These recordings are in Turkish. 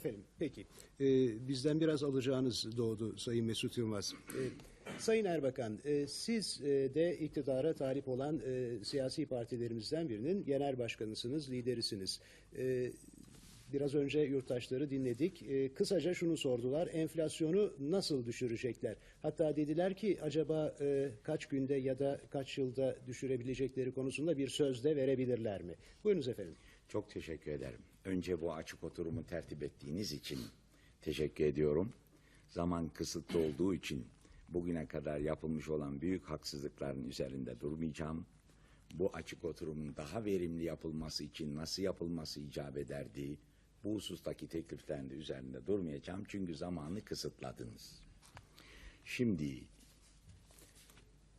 Efendim peki Ee, bizden biraz alacağınız doğdu Sayın Mesut Yılmaz. Ee, Sayın Erbakan e, siz e, de iktidara talip olan e, siyasi partilerimizden birinin genel başkanısınız, liderisiniz. Ee, biraz önce yurttaşları dinledik. Ee, kısaca şunu sordular, enflasyonu nasıl düşürecekler? Hatta dediler ki acaba e, kaç günde ya da kaç yılda düşürebilecekleri konusunda bir söz de verebilirler mi? Buyurunuz efendim. Çok teşekkür ederim. Önce bu açık oturumu tertip ettiğiniz için teşekkür ediyorum. Zaman kısıtlı olduğu için bugüne kadar yapılmış olan büyük haksızlıkların üzerinde durmayacağım. Bu açık oturumun daha verimli yapılması için nasıl yapılması icap ederdi, bu husustaki tekliflerin de üzerinde durmayacağım çünkü zamanı kısıtladınız. Şimdi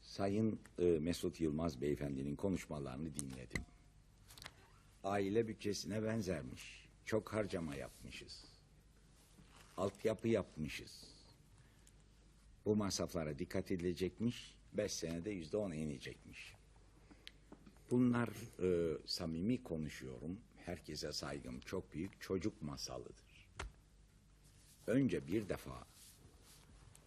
Sayın e, Mesut Yılmaz beyefendinin konuşmalarını dinledim aile bütçesine benzermiş. Çok harcama yapmışız. Altyapı yapmışız. Bu masraflara dikkat edilecekmiş. Beş senede yüzde on inecekmiş. Bunlar e, samimi konuşuyorum. Herkese saygım çok büyük. Çocuk masalıdır. Önce bir defa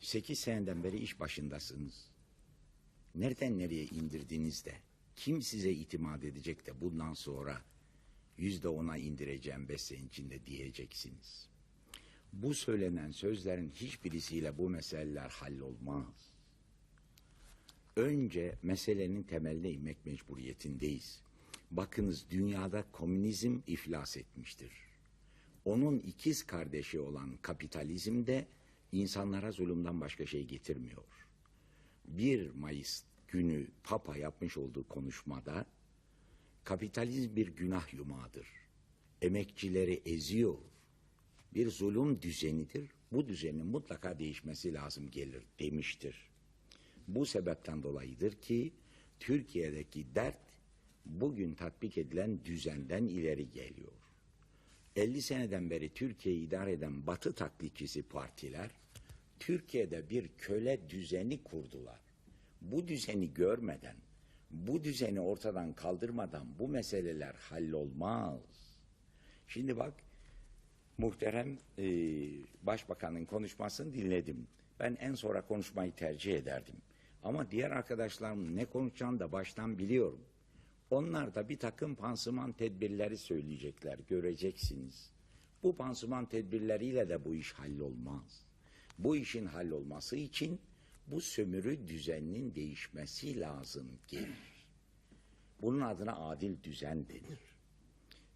sekiz seneden beri iş başındasınız. Nereden nereye indirdiniz de kim size itimat edecek de bundan sonra yüzde ona indireceğim beş sene içinde diyeceksiniz. Bu söylenen sözlerin hiçbirisiyle bu meseleler hallolmaz. Önce meselenin temeline inmek mecburiyetindeyiz. Bakınız dünyada komünizm iflas etmiştir. Onun ikiz kardeşi olan kapitalizm de insanlara zulümden başka şey getirmiyor. 1 Mayıs günü Papa yapmış olduğu konuşmada kapitalizm bir günah yumağıdır. Emekçileri eziyor. Bir zulüm düzenidir. Bu düzenin mutlaka değişmesi lazım gelir demiştir. Bu sebepten dolayıdır ki Türkiye'deki dert bugün tatbik edilen düzenden ileri geliyor. 50 seneden beri Türkiye'yi idare eden Batı taklitçisi partiler Türkiye'de bir köle düzeni kurdular. Bu düzeni görmeden, bu düzeni ortadan kaldırmadan bu meseleler hallolmaz. Şimdi bak muhterem e, başbakanın konuşmasını dinledim. Ben en sonra konuşmayı tercih ederdim. Ama diğer arkadaşlarım ne konuşacağını da baştan biliyorum. Onlar da bir takım pansuman tedbirleri söyleyecekler, göreceksiniz. Bu pansuman tedbirleriyle de bu iş hallolmaz. Bu işin hallolması için bu sömürü düzeninin değişmesi lazım gelir. Bunun adına adil düzen denir.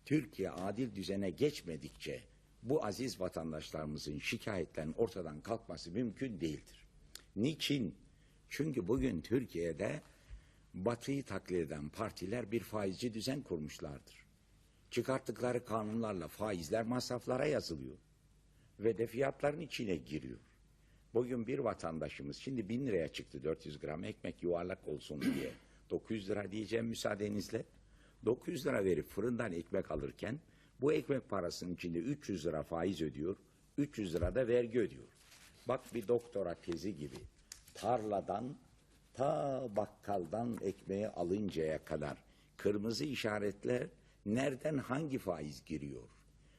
Türkiye adil düzene geçmedikçe bu aziz vatandaşlarımızın şikayetlerinin ortadan kalkması mümkün değildir. Niçin? Çünkü bugün Türkiye'de batıyı taklit eden partiler bir faizci düzen kurmuşlardır. Çıkarttıkları kanunlarla faizler masraflara yazılıyor. Ve de fiyatların içine giriyor. Bugün bir vatandaşımız şimdi bin liraya çıktı 400 gram ekmek yuvarlak olsun diye. 900 lira diyeceğim müsaadenizle. 900 lira verip fırından ekmek alırken bu ekmek parasının içinde 300 lira faiz ödüyor. 300 lira da vergi ödüyor. Bak bir doktora tezi gibi tarladan ta bakkaldan ekmeği alıncaya kadar kırmızı işaretler nereden hangi faiz giriyor?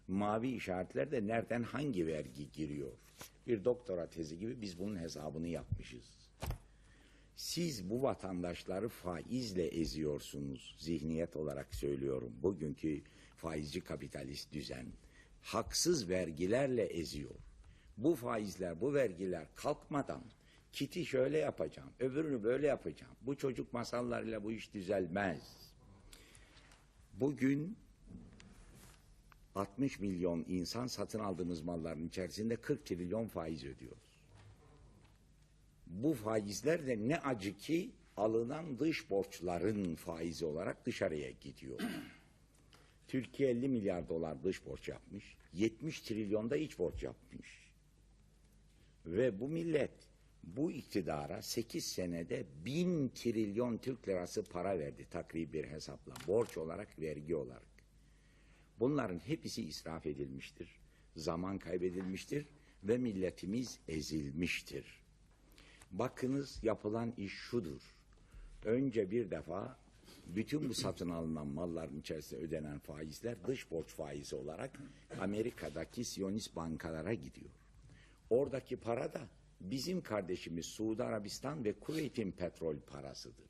Mavi işaretler de nereden hangi vergi giriyor? Bir doktora tezi gibi biz bunun hesabını yapmışız. Siz bu vatandaşları faizle eziyorsunuz. Zihniyet olarak söylüyorum. Bugünkü faizci kapitalist düzen haksız vergilerle eziyor. Bu faizler, bu vergiler kalkmadan kiti şöyle yapacağım, öbürünü böyle yapacağım. Bu çocuk masallarıyla bu iş düzelmez. Bugün 60 milyon insan satın aldığımız malların içerisinde 40 trilyon faiz ödüyoruz. Bu faizler de ne acı ki alınan dış borçların faizi olarak dışarıya gidiyor. Türkiye 50 milyar dolar dış borç yapmış, 70 trilyonda iç borç yapmış. Ve bu millet bu iktidara 8 senede 1000 trilyon Türk lirası para verdi takribi bir hesapla. Borç olarak, vergi olarak. Bunların hepsi israf edilmiştir. Zaman kaybedilmiştir ve milletimiz ezilmiştir. Bakınız yapılan iş şudur. Önce bir defa Bütün bu satın alınan malların içerisinde ödenen faizler dış borç faizi olarak Amerika'daki Siyonist bankalara gidiyor. Oradaki para da bizim kardeşimiz Suudi Arabistan ve Kuveyt'in petrol parasıdır.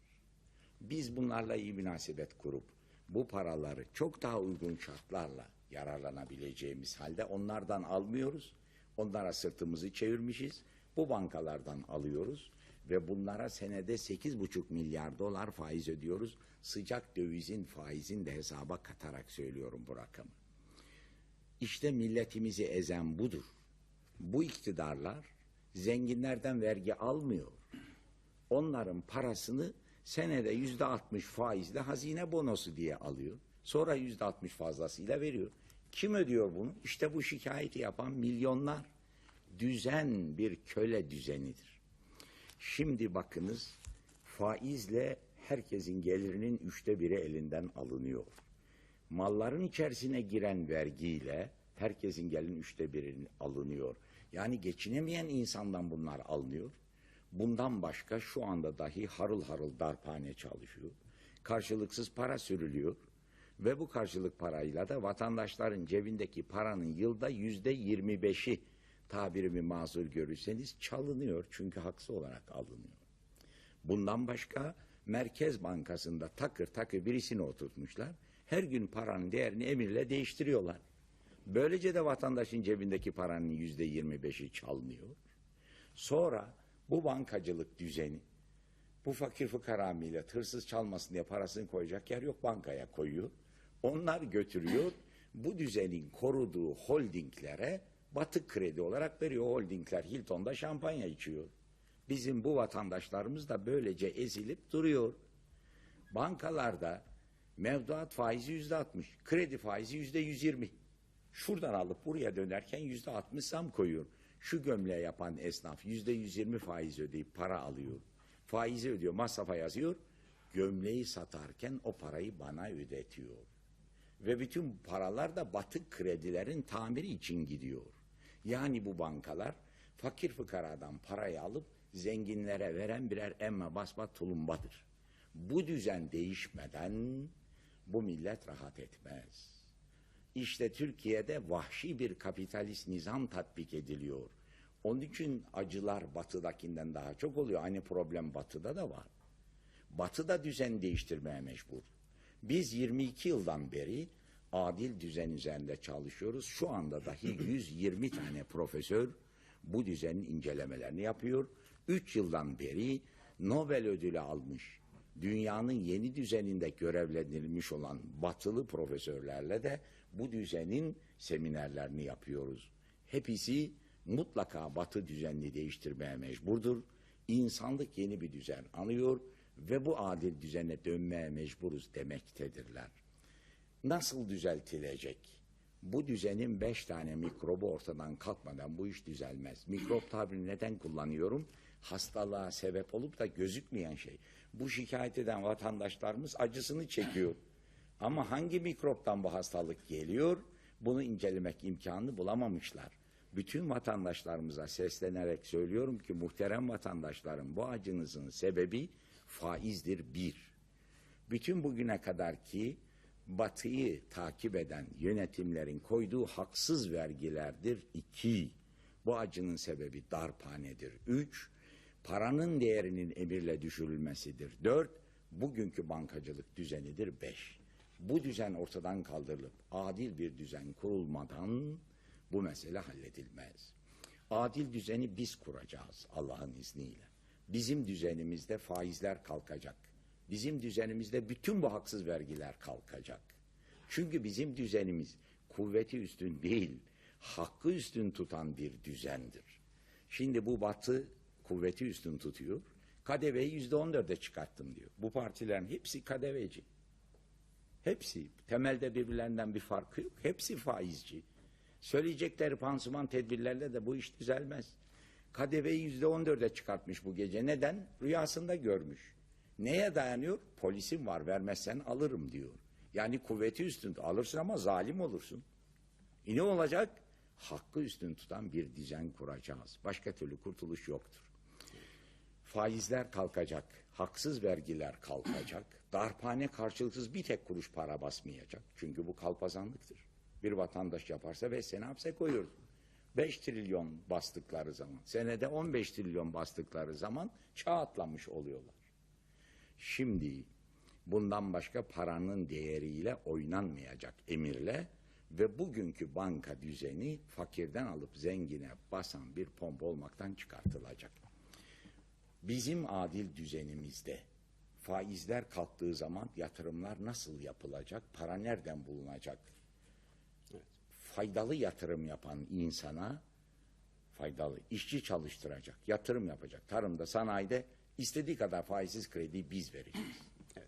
Biz bunlarla iyi münasebet kurup bu paraları çok daha uygun şartlarla yararlanabileceğimiz halde onlardan almıyoruz. Onlara sırtımızı çevirmişiz. Bu bankalardan alıyoruz ve bunlara senede 8,5 milyar dolar faiz ödüyoruz. Sıcak dövizin faizin de hesaba katarak söylüyorum bu rakamı. İşte milletimizi ezen budur. Bu iktidarlar zenginlerden vergi almıyor. Onların parasını senede yüzde altmış faizle hazine bonosu diye alıyor. Sonra yüzde altmış fazlasıyla veriyor. Kim ödüyor bunu? İşte bu şikayeti yapan milyonlar. Düzen bir köle düzenidir. Şimdi bakınız faizle herkesin gelirinin üçte biri elinden alınıyor. Malların içerisine giren vergiyle herkesin gelin üçte biri alınıyor. Yani geçinemeyen insandan bunlar alınıyor. Bundan başka şu anda dahi harıl harıl darphane çalışıyor. Karşılıksız para sürülüyor. Ve bu karşılık parayla da vatandaşların cebindeki paranın yılda yüzde yirmi beşi tabirimi mazur görürseniz çalınıyor. Çünkü haksız olarak alınıyor. Bundan başka Merkez Bankası'nda takır takır birisini oturtmuşlar. Her gün paranın değerini emirle değiştiriyorlar. Böylece de vatandaşın cebindeki paranın yüzde yirmi beşi çalınıyor. Sonra bu bankacılık düzeni bu fakir fukara millet hırsız çalmasın diye parasını koyacak yer yok bankaya koyuyor. Onlar götürüyor bu düzenin koruduğu holdinglere batık kredi olarak veriyor. Holdingler Hilton'da şampanya içiyor. Bizim bu vatandaşlarımız da böylece ezilip duruyor. Bankalarda mevduat faizi yüzde altmış, kredi faizi yüzde yüz yirmi. Şuradan alıp buraya dönerken yüzde altmış zam koyuyor. Şu gömleği yapan esnaf yüzde yüz yirmi faiz ödeyip para alıyor. Faizi ödüyor, masrafa yazıyor. Gömleği satarken o parayı bana ödetiyor. Ve bütün paralar da batık kredilerin tamiri için gidiyor. Yani bu bankalar fakir fıkaradan parayı alıp zenginlere veren birer emme basma tulumbadır. Bu düzen değişmeden bu millet rahat etmez. İşte Türkiye'de vahşi bir kapitalist nizam tatbik ediliyor. Onun için acılar batıdakinden daha çok oluyor. Aynı problem batıda da var. Batı da düzen değiştirmeye mecbur. Biz 22 yıldan beri adil düzen üzerinde çalışıyoruz. Şu anda dahi 120 tane profesör bu düzenin incelemelerini yapıyor. 3 yıldan beri Nobel ödülü almış, dünyanın yeni düzeninde görevlendirilmiş olan batılı profesörlerle de bu düzenin seminerlerini yapıyoruz. Hepsi mutlaka batı düzenini değiştirmeye mecburdur. İnsanlık yeni bir düzen anıyor ve bu adil düzene dönmeye mecburuz demektedirler. Nasıl düzeltilecek? Bu düzenin beş tane mikrobu ortadan kalkmadan bu iş düzelmez. Mikrop tabirini neden kullanıyorum? Hastalığa sebep olup da gözükmeyen şey. Bu şikayet eden vatandaşlarımız acısını çekiyor. Ama hangi mikroptan bu hastalık geliyor? Bunu incelemek imkanını bulamamışlar. Bütün vatandaşlarımıza seslenerek söylüyorum ki muhterem vatandaşlarım bu acınızın sebebi faizdir bir. Bütün bugüne kadar ki batıyı takip eden yönetimlerin koyduğu haksız vergilerdir iki. Bu acının sebebi darphanedir. Üç, paranın değerinin emirle düşürülmesidir. Dört, bugünkü bankacılık düzenidir. Beş, bu düzen ortadan kaldırılıp adil bir düzen kurulmadan bu mesele halledilmez. Adil düzeni biz kuracağız Allah'ın izniyle. Bizim düzenimizde faizler kalkacak. Bizim düzenimizde bütün bu haksız vergiler kalkacak. Çünkü bizim düzenimiz kuvveti üstün değil, hakkı üstün tutan bir düzendir. Şimdi bu batı kuvveti üstün tutuyor. KDV'yi yüzde on dörde çıkarttım diyor. Bu partilerin hepsi KDV'ci. Hepsi. Temelde birbirlerinden bir farkı yok. Hepsi faizci. Söyleyecekleri pansuman tedbirlerle de bu iş düzelmez. KDV'yi yüzde on dörde çıkartmış bu gece. Neden? Rüyasında görmüş. Neye dayanıyor? Polisim var vermezsen alırım diyor. Yani kuvveti üstün alırsın ama zalim olursun. E ne olacak? Hakkı üstün tutan bir düzen kuracağız. Başka türlü kurtuluş yoktur. Faizler kalkacak, haksız vergiler kalkacak, darphane karşılıksız bir tek kuruş para basmayacak. Çünkü bu kalpazanlıktır. Bir vatandaş yaparsa beş sene hapse koyuyoruz. 5 trilyon bastıkları zaman, senede 15 trilyon bastıkları zaman çağ atlamış oluyorlar. Şimdi bundan başka paranın değeriyle oynanmayacak emirle ve bugünkü banka düzeni fakirden alıp zengine basan bir pomp olmaktan çıkartılacak. Bizim adil düzenimizde faizler kalktığı zaman yatırımlar nasıl yapılacak? Para nereden bulunacak? Faydalı yatırım yapan insana faydalı işçi çalıştıracak, yatırım yapacak. Tarımda, sanayide istediği kadar faizsiz krediyi biz vereceğiz.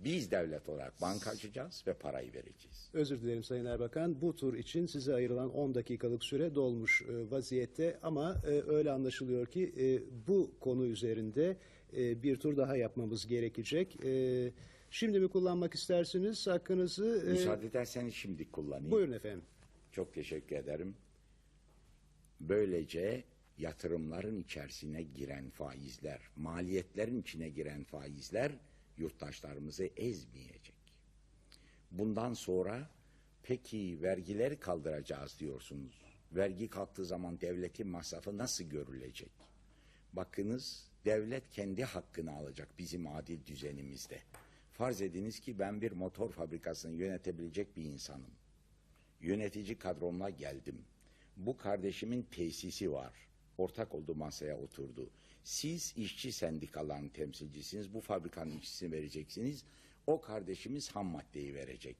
Biz devlet olarak banka açacağız ve parayı vereceğiz. Özür dilerim Sayın Erbakan. Bu tur için size ayrılan 10 dakikalık süre dolmuş e, vaziyette ama e, öyle anlaşılıyor ki e, bu konu üzerinde bir tur daha yapmamız gerekecek. Şimdi mi kullanmak istersiniz hakkınızı? Müsaade ederseniz şimdi kullanayım. buyurun efendim. Çok teşekkür ederim. Böylece yatırımların içerisine giren faizler, maliyetlerin içine giren faizler yurttaşlarımızı ezmeyecek. Bundan sonra peki vergileri kaldıracağız diyorsunuz. Vergi kalktığı zaman devletin masrafı nasıl görülecek? Bakınız devlet kendi hakkını alacak bizim adil düzenimizde. Farz ediniz ki ben bir motor fabrikasını yönetebilecek bir insanım yönetici kadromla geldim. Bu kardeşimin tesisi var. Ortak oldu masaya oturdu. Siz işçi sendikalarının temsilcisiniz. Bu fabrikanın işçisini vereceksiniz. O kardeşimiz ham maddeyi verecek.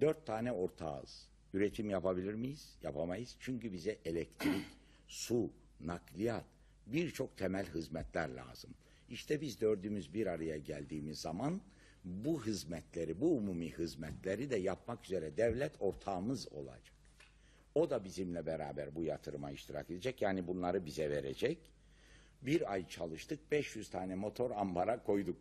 Dört tane ortağız. Üretim yapabilir miyiz? Yapamayız. Çünkü bize elektrik, su, nakliyat, birçok temel hizmetler lazım. İşte biz dördümüz bir araya geldiğimiz zaman bu hizmetleri, bu umumi hizmetleri de yapmak üzere devlet ortağımız olacak. O da bizimle beraber bu yatırıma iştirak edecek. Yani bunları bize verecek. Bir ay çalıştık, 500 tane motor ambara koyduk.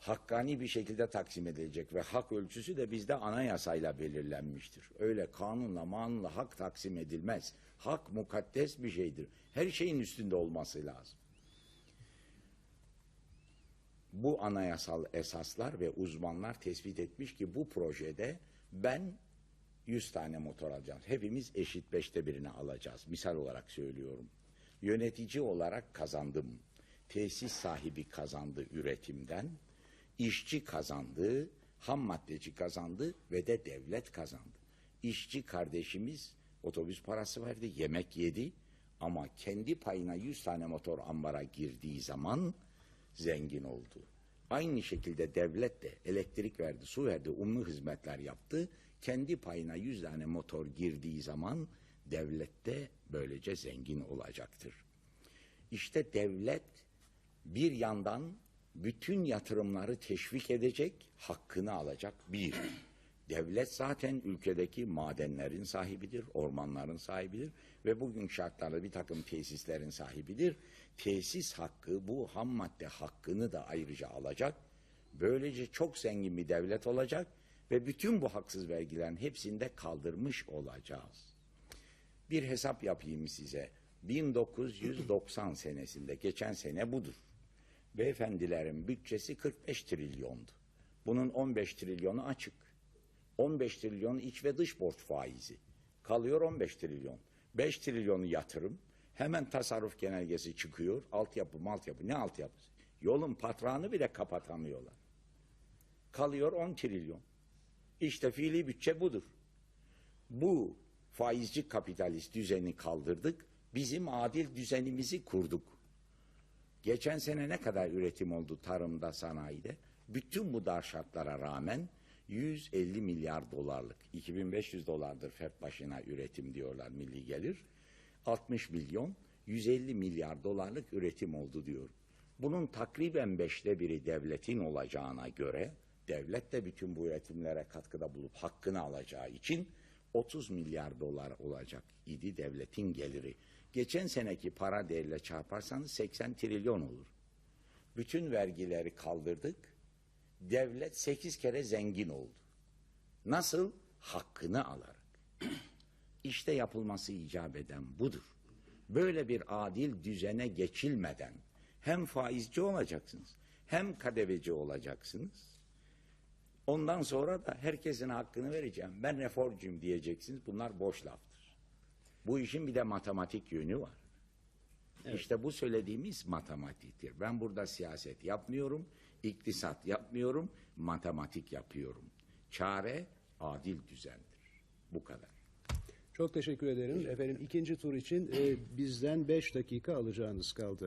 Hakkani bir şekilde taksim edilecek ve hak ölçüsü de bizde anayasayla belirlenmiştir. Öyle kanunla manunla hak taksim edilmez. Hak mukaddes bir şeydir. Her şeyin üstünde olması lazım bu anayasal esaslar ve uzmanlar tespit etmiş ki bu projede ben 100 tane motor alacağım. Hepimiz eşit beşte birini alacağız. Misal olarak söylüyorum. Yönetici olarak kazandım. Tesis sahibi kazandı üretimden. işçi kazandı. Ham maddeci kazandı ve de devlet kazandı. İşçi kardeşimiz otobüs parası verdi, yemek yedi ama kendi payına 100 tane motor ambara girdiği zaman zengin oldu. Aynı şekilde devlet de elektrik verdi, su verdi, umumi hizmetler yaptı. Kendi payına 100 tane motor girdiği zaman devlet de böylece zengin olacaktır. İşte devlet bir yandan bütün yatırımları teşvik edecek, hakkını alacak. Bir, devlet zaten ülkedeki madenlerin sahibidir, ormanların sahibidir ve bugün şartlarda bir takım tesislerin sahibidir. Tesis hakkı, bu ham madde hakkını da ayrıca alacak. Böylece çok zengin bir devlet olacak ve bütün bu haksız vergilerin hepsini de kaldırmış olacağız. Bir hesap yapayım size. 1990 senesinde, geçen sene budur. Beyefendilerin bütçesi 45 trilyondu. Bunun 15 trilyonu açık. 15 trilyon iç ve dış borç faizi. Kalıyor 15 trilyon. 5 trilyonu yatırım. Hemen tasarruf genelgesi çıkıyor. Altyapı, maltyapı. Ne altyapısı? Yolun patrağını bile kapatamıyorlar. Kalıyor 10 trilyon. İşte fiili bütçe budur. Bu faizci kapitalist düzeni kaldırdık. Bizim adil düzenimizi kurduk. Geçen sene ne kadar üretim oldu tarımda, sanayide? Bütün bu dar şartlara rağmen 150 milyar dolarlık, 2500 dolardır fert başına üretim diyorlar milli gelir. 60 milyon, 150 milyar dolarlık üretim oldu diyor. Bunun takriben beşte biri devletin olacağına göre, devlet de bütün bu üretimlere katkıda bulup hakkını alacağı için 30 milyar dolar olacak idi devletin geliri. Geçen seneki para değeriyle çarparsanız 80 trilyon olur. Bütün vergileri kaldırdık. Devlet 8 kere zengin oldu. Nasıl? Hakkını alarak. İşte yapılması icap eden budur. Böyle bir adil düzene geçilmeden Hem faizci olacaksınız, hem kadeveci olacaksınız. Ondan sonra da herkesin hakkını vereceğim. Ben reformcuyum diyeceksiniz. Bunlar boş laftır. Bu işin bir de matematik yönü var. İşte bu söylediğimiz matematiktir. Ben burada siyaset yapmıyorum, iktisat yapmıyorum, matematik yapıyorum. Çare adil düzendir. Bu kadar. Çok teşekkür ederim. Efendim ikinci tur için e, bizden 5 dakika alacağınız kaldı.